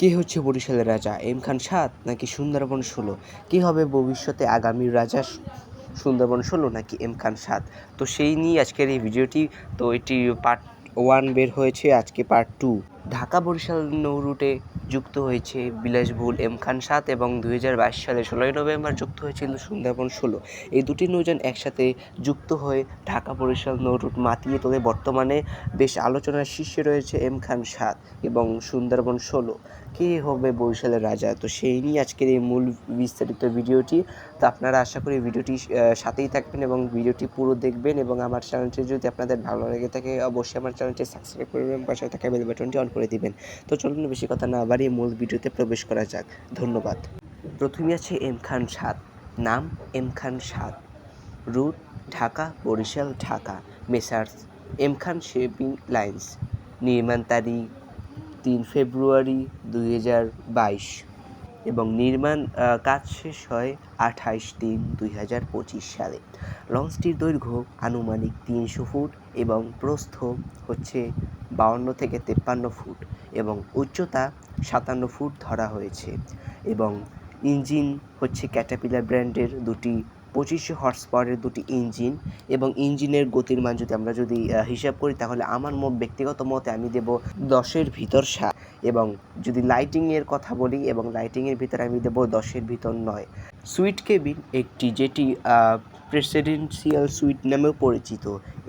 কে হচ্ছে বরিশালের রাজা? এম খান সাত নাকি সুন্দরবন ষোলো? কে হবে ভবিষ্যতে আগামী রাজা সুন্দরবন ষোলো নাকি এম খান সাত? তো সেই নিয়ে আজকের এই ভিডিওটি। তো এটি পার্ট ওয়ান বের হয়েছে, আজকে পার্ট টু ঢাকা বরিশাল নৌ রুটে যুক্ত হয়েছে বিলাসবহুল এম খান সাত এবং দুই হাজার বাইশ সালে ষোলোই নভেম্বর যুক্ত হয়েছিল সুন্দরবন ষোলো। এই দুটি নৌযান একসাথে যুক্ত হয়ে ঢাকা বরিশাল নৌ রুট মাতিয়ে তোলে। বর্তমানে বেশ আলোচনার শীর্ষে রয়েছে এম খান সাত এবং সুন্দরবন ষোলো। কে হবে বরিশালের রাজা? তো সেই নিয়ে আজকের এই মূল বিস্তারিত ভিডিওটি। তো আপনারা আশা করি ভিডিওটি সাথেই থাকবেন এবং ভিডিওটি পুরো দেখবেন এবং আমার চ্যানেলটি যদি আপনাদের ভালো লেগে থাকে, অবশ্যই আমার চ্যানেলটি সাবস্ক্রাইব করবেন পাশে থাকা বেল বাটনটি অন করে দিবেন। তো চলুন বেশি কথা না বাড়িয়ে মূল ভিডিওতে প্রবেশ করা যাক। ধন্যবাদ। প্রথমে আছে এম খান সাত নাম এম খান সাত route, Dhaka, Barishal, Dhaka. Messrs, M Khan shipping lines. নির্মাণ তারিখ, তিন ফেব্রুয়ারি দুই হাজার বাইশ। এবং নির্মাণ কাজ শেষ হয় আঠাইশ তিন দুই হাজার পঁচিশ সালে। লঞ্চটির দৈর্ঘ্য আনুমানিক তিনশো ফুট এবং প্রস্থ হচ্ছে বাউন্ন থেকে তেপ্পান্ন ফুট এবং উচ্চতা সাতান্ন ফুট ধরা হয়েছে এবং ইঞ্জিন হচ্ছে ক্যাটাপিলার ব্র্যান্ডের দুটি পঁচিশশো হর্স পাওয়ারের দুটি ইঞ্জিন এবং ইঞ্জিনের গতির মান যদি আমরা যদি হিসাব করি তাহলে আমার মত ব্যক্তিগত মতে আমি দেব দশের ভিতর সাত এবং যদি লাইটিংয়ের কথা বলি এবং লাইটিংয়ের ভিতরে আমি দেব দশের ভিতর নয়। সুইট কেবিন একটি যেটি প্রেসিডেন্সিয়াল সুইট নামেও পরিচিত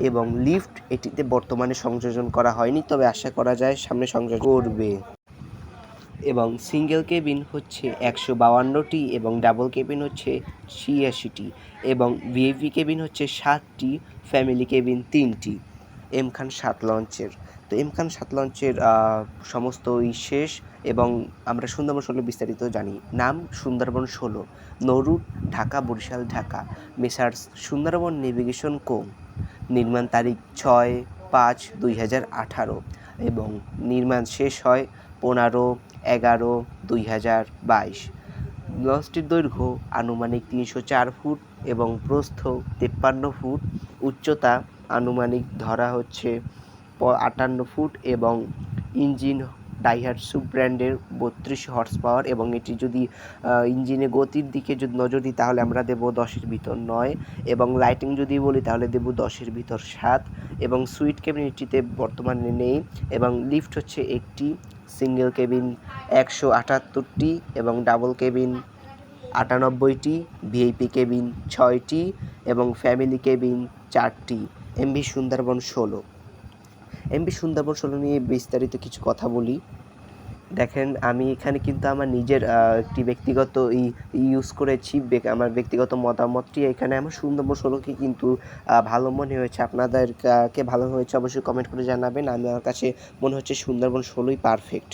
এবং লিফট এটিতে বর্তমানে সংযোজন করা হয়নি, তবে আশা করা যায় সামনে সংযোজন করবে। এবং সিঙ্গেল কেবিন হচ্ছে একশো বাউান্নটি এবং ডাবল কেবিন হচ্ছে ছিয়াশিটি এবং ভিআইপি কেবিন হচ্ছে সাতটি, ফ্যামিলি কেবিন তিনটি। এম খান সাত লঞ্চের। তো এম খান সাত লঞ্চের আহ, সমস্ত ই শেষ এবং আমরা সুন্দরবন ষোলো বিস্তারিত জানি। নাম সুন্দরবন ষোলো নরুট ঢাকা বরিশাল ঢাকা। মেসার্স সুন্দরবন নেভিগেশন কোম? নির্মাণ তারিখ ছয় পাঁচ দুই হাজার আঠারো এবং নির্মাণ শেষ হয় পনেরো এগারো দুই হাজার বাইশ। লঞ্চটির দৈর্ঘ্য আনুমানিক তিনশো চার ফুট এবং প্রস্থ তেপ্পান্ন ফুট। উচ্চতা আনুমানিক ধরা হচ্ছে আটান্ন ফুট এবং ইঞ্জিন ডাইহাটসু ব্র্যান্ডের বত্রিশ হর্স পাওয়ার এবং এটি যদি ইঞ্জিনে গতির দিকে যদি নজর দিই তাহলে আমরা দেবো দশের ভিতর নয় এবং লাইটিং যদি বলি তাহলে দেবো দশের ভিতর সাত এবং সুইট ক্যাবিনেটটিতে বর্তমানে নেই এবং লিফট হচ্ছে একটি সিঙ্গেল কেবিন একশো আটাত্তরটি এবং ডাবল কেবিন আটানব্বইটি ভিআইপি কেবিন ছয়টি এবং ফ্যামিলি কেবিন চারটি এমভি সুন্দরবন ষোলো। এমভি সুন্দরবন ষোলো নিয়ে বিস্তারিত কিছু কথা বলি। দেখেন, আমি এখানে কিন্তু আমার নিজের একটি ব্যক্তিগত ইউজ করেছি। আমার ব্যক্তিগত মতামতটি এখানে আমার সুন্দরবন ষোলোকে কিন্তু ভালো মনে হয়েছে। আপনাদেরকে ভালো হয়েছে অবশ্যই কমেন্ট করে জানাবেন। আমি আমার কাছে মনে হচ্ছে সুন্দরবন ষোলোই পারফেক্ট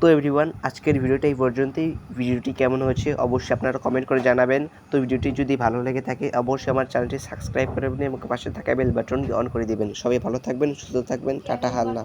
তো এভরিওয়ান আজকের ভিডিওটা এই পর্যন্তই। ভিডিওটি কেমন হয়েছে অবশ্যই আপনারা কমেন্ট করে জানাবেন। তো ভিডিওটি যদি ভালো লেগে থাকে, অবশ্যই আমার চ্যানেলটি সাবস্ক্রাইব করবেন এবং পাশে থাকা বেল বাটনটি অন করে দেবেন। সবাই ভালো থাকবেন, সুস্থ থাকবেন। টাটা হাল্লা